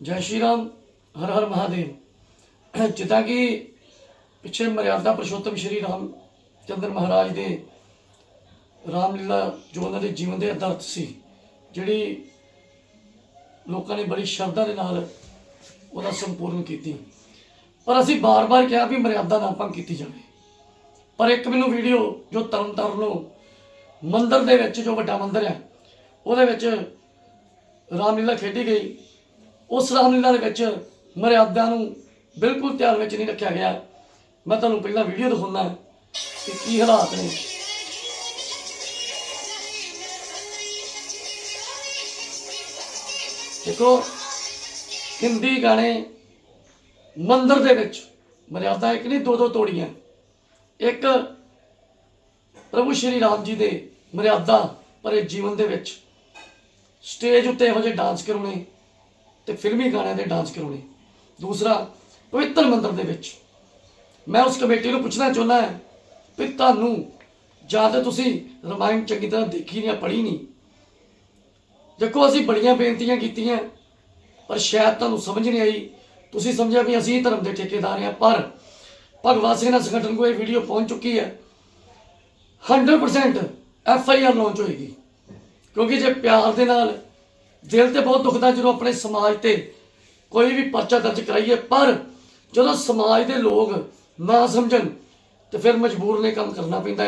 ਜੈ ਸ਼੍ਰੀ ਰਾਮ, ਹਰ ਹਰ ਮਹਾਦੇਵ। ਜਿੱਦਾਂ ਕਿ ਪਿੱਛੇ ਮਰਿਆਦਾ ਪੁਰਸ਼ੋਤਮ ਸ਼੍ਰੀ ਰਾਮ ਚੰਦਰ ਮਹਾਰਾਜ ਦੇ ਰਾਮਲੀਲਾ ਜੋ ਉਹਨਾਂ ਦੇ ਜੀਵਨ ਦੇ ਅਦਰਥ ਸੀ, ਜਿਹੜੀ ਲੋਕਾਂ ਨੇ ਬੜੀ ਸ਼ਰਧਾ ਦੇ ਨਾਲ ਉਹਦਾ ਸੰਪੂਰਨ ਕੀਤੀ। ਪਰ ਅਸੀਂ ਬਾਰ-ਬਾਰ ਕਿਹਾ ਵੀ ਮਰਿਆਦਾ ਨਾ ਭੰਗ ਕੀਤੀ ਜਾਵੇ। ਪਰ ਇੱਕ ਮੈਨੂੰ ਵੀਡੀਓ ਜੋ ਤਰਨਤਾਰਨ ਨੂੰ ਮੰਦਰ ਦੇ ਵਿੱਚ ਜੋ ਵੱਡਾ ਮੰਦਰ ਹੈ, ਉਹਦੇ ਵਿੱਚ ਰਾਮਲੀਲਾ ਖੇਡੀ ਗਈ। ਉਸ ਰਾਮਲੀਲਾ ਦੇ ਵਿੱਚ ਮਰਿਆਦਾ ਨੂੰ ਬਿਲਕੁਲ ਧਿਆਨ ਵਿੱਚ ਨਹੀਂ ਰੱਖਿਆ ਗਿਆ। ਮੈਂ ਤੁਹਾਨੂੰ ਪਹਿਲਾਂ ਵੀਡੀਓ ਦਿਖਾਉਣਾ ਕਿ ਕੀ ਹਾਲਾਤ ਨੇ। ਦੇਖੋ, ਹਿੰਦੀ ਗਾਣੇ ਮੰਦਰ ਦੇ ਵਿੱਚ ਮਰਿਆਦਾ ਇੱਕ ਨਹੀਂ, ਦੋ ਦੋ ਤੋੜੀਆਂ। ਇੱਕ ਪ੍ਰਭੂ ਸ਼੍ਰੀ ਰਾਮ ਜੀ ਦੇ ਮਰਿਆਦਾ ਭਰੇ ਜੀਵਨ ਦੇ ਵਿੱਚ ਸਟੇਜ ਉੱਤੇ ਇਹੋ ਜਿਹੇ ਡਾਂਸ ਕਰਾਉਣੇ। ਤੇ ਫਿਲਮੀ ਗਾਣਿਆਂ ਦੇ ਡਾਂਸ ਕਰਾਉਣੇ। ਦੂਸਰਾ, ਪਵਿੱਤਰ ਮੰਦਰ ਦੇ ਵਿੱਚ। ਮੈਂ ਉਸ ਕਮੇਟੀ ਨੂੰ ਪੁੱਛਣਾ ਚਾਹੁੰਦਾ ਹਾਂ ਵੀ ਤੁਹਾਨੂੰ, ਜਾਂ ਤਾਂ ਤੁਸੀਂ ਰਮਾਇਣ ਚੰਗੀ ਤਰ੍ਹਾਂ ਦੇਖੀ ਨਹੀਂ ਪੜ੍ਹੀ ਨਹੀਂ। ਦੇਖੋ, ਅਸੀਂ ਬੜੀਆਂ ਬੇਨਤੀਆਂ ਕੀਤੀਆਂ, ਪਰ ਸ਼ਾਇਦ ਤੁਹਾਨੂੰ ਸਮਝ ਨਹੀਂ ਆਈ। ਤੁਸੀਂ ਸਮਝਿਆ ਵੀ ਅਸੀਂ ਧਰਮ ਦੇ ਠੇਕੇਦਾਰ ਹਾਂ, ਪਰ ਭਗਵਤ ਸਿੰਘ ਸੰਗਠਨ ਕੋ ਇਹ ਵੀਡੀਓ ਪਹੁੰਚ ਚੁੱਕੀ ਹੈ। 100% ਐਫ ਆਈ ਆਰ ਲਾਂਚ ਹੋਏਗੀ। ਕਿਉਂਕਿ ਜੇ ਪਿਆਰ ਦੇ ਨਾਲ ਦਿਲ ਤੇ ਬਹੁਤ ਦੁਖਦਾ ਜਦੋਂ ਆਪਣੇ ਸਮਾਜ ਤੇ ਕੋਈ ਵੀ ਪਰਚਾ ਦਰਜ ਕਰਾਈਏ, ਪਰ ਜਦੋਂ ਸਮਾਜ ਦੇ ਲੋਕ ਨਾ ਸਮਝਣ, ਤੇ ਫਿਰ ਮਜਬੂਰ ਨੇ ਕੰਮ ਕਰਨਾ ਪੈਂਦਾ